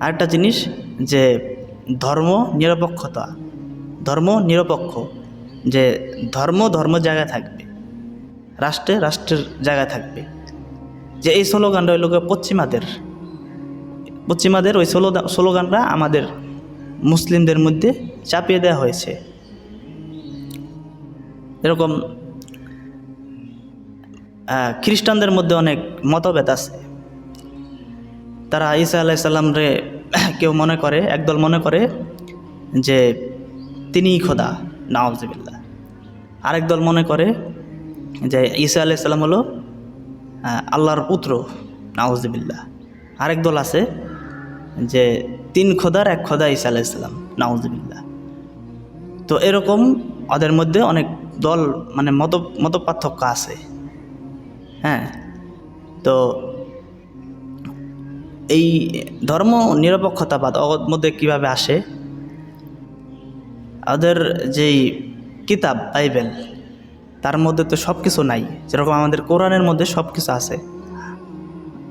আরেকটা জিনিস যে ধর্ম নিরপেক্ষতা, ধর্ম নিরপেক্ষ, যে ধর্ম ধর্ম জায়গায় থাকবে, রাষ্ট্রে রাষ্ট্রের জায়গায় থাকবে। যে এই স্লোগানটা ওই লোক পশ্চিমাদের। পশ্চিমাদের ওই স্লোগানটা আমাদের মুসলিমদের মধ্যে চাপিয়ে দেওয়া হয়েছে। এরকম খ্রিস্টানদের মধ্যে অনেক মতভেদ আছে। তারা ঈসা আলাইসাল্লামরে কেউ মনে করে, একদল মনে করে যে তিনিই খোদা নওয়াজবিল্লা আরেক দল মনে করে যে ঈসা আলাইসাল্লাম হলো আল্লাহর পুত্র নওয়াজবিল্লা আরেক দল আছে যে তিন খোদার এক খোদা ঈসা আলাইসাল্লাম নওয়াজবিল্লা তো এরকম ওদের মধ্যে অনেক দল মানে মত মত পার্থক্য আছে। হ্যাঁ তো এই ধর্ম নিরপেক্ষতাবাদ ওর মধ্যে কীভাবে আসে? ওদের যেই কিতাব, বাইবেল, তার মধ্যে তো সব কিছু নাই। যেরকম আমাদের কোরআনের মধ্যে সব কিছু আছে।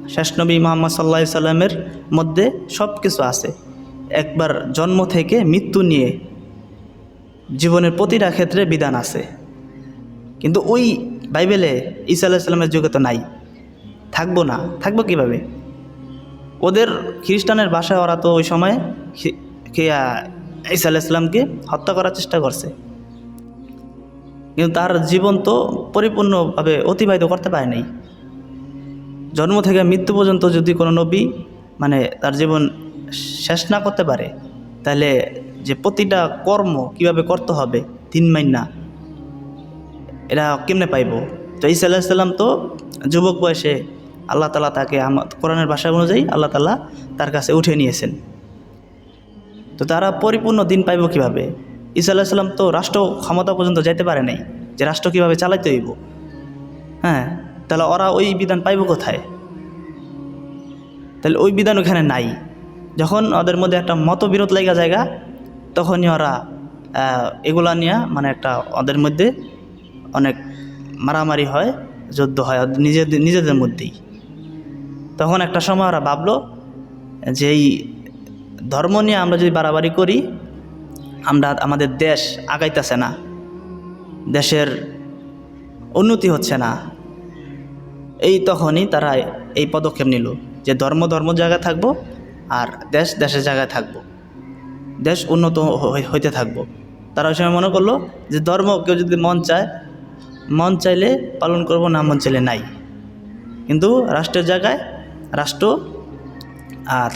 শেষ নবী মোহাম্মদ সাল্লা সাল্লামের মধ্যে সব কিছু আছে। একবার জন্ম থেকে মৃত্যু নিয়ে জীবনের প্রতিটা ক্ষেত্রে বিধান আছে। কিন্তু ওই বাইবেলে ঈসা আলাহিসাল্লামের যুগে তো নাই। থাকব না। থাকব কীভাবে? ওদের খ্রিস্টানের ভাষায় ওরা তো ওই সময় ঈসা আলাইসাল্লামকে হত্যা করার চেষ্টা করছে। কিন্তু তার জীবন তো পরিপূর্ণভাবে অতিবাহিত করতে পারে নাই। জন্ম থেকে মৃত্যু পর্যন্ত যদি কোনো নবী মানে তার জীবন শেষ না করতে পারে, তাহলে যে প্রতিটা কর্ম কীভাবে করতে হবে, তিন মাইনা এটা কেমনে পাইব? তো ঈসা আলাহিসাল্লাম তো যুবক বয়সে আল্লাহ তালা তাকে কোরআনের ভাষা অনুযায়ী আল্লাহ তালা তার কাছে উঠে নিয়েছেন। তো তারা পরিপূর্ণ দিন পাইব কীভাবে? ঈসা আলাহিসাল্লাম তো রাষ্ট্র ক্ষমতা পর্যন্ত যাইতে পারে নাই। যে রাষ্ট্র কীভাবে চালাইতে হইব? হ্যাঁ তাহলে ওরা ওই বিধান পাইব কোথায়? তাহলে ওই বিধান ওখানে নাই। যখন ওদের মধ্যে একটা মতবিরোধ লাগা জায়গা, তখনই ওরা এগুলা নিয়ে মানে একটা ওদের মধ্যে অনেক মারামারি হয়, যুদ্ধ হয় নিজেদের নিজেদের মধ্যেই। তখন একটা সময় ওরা ভাবলো যে এই ধর্ম নিয়ে আমরা যদি বাড়াবাড়ি করি, আমরা আমাদের দেশ আগাইতেছে না, দেশের উন্নতি হচ্ছে না। এই তখনই তারা এই পদক্ষেপ নিল যে ধর্ম ধর্ম জায়গায় থাকব আর দেশ দেশের জায়গায় থাকব, দেশ উন্নত হই- হইতে থাকব। তারা ওই সময় মনে করল যে ধর্ম কেউ যদি মন চায়, মন চাইলে পালন করব না মন চাইলে নাই। কিন্তু রাষ্ট্রের জায়গায় রাষ্ট্র তারা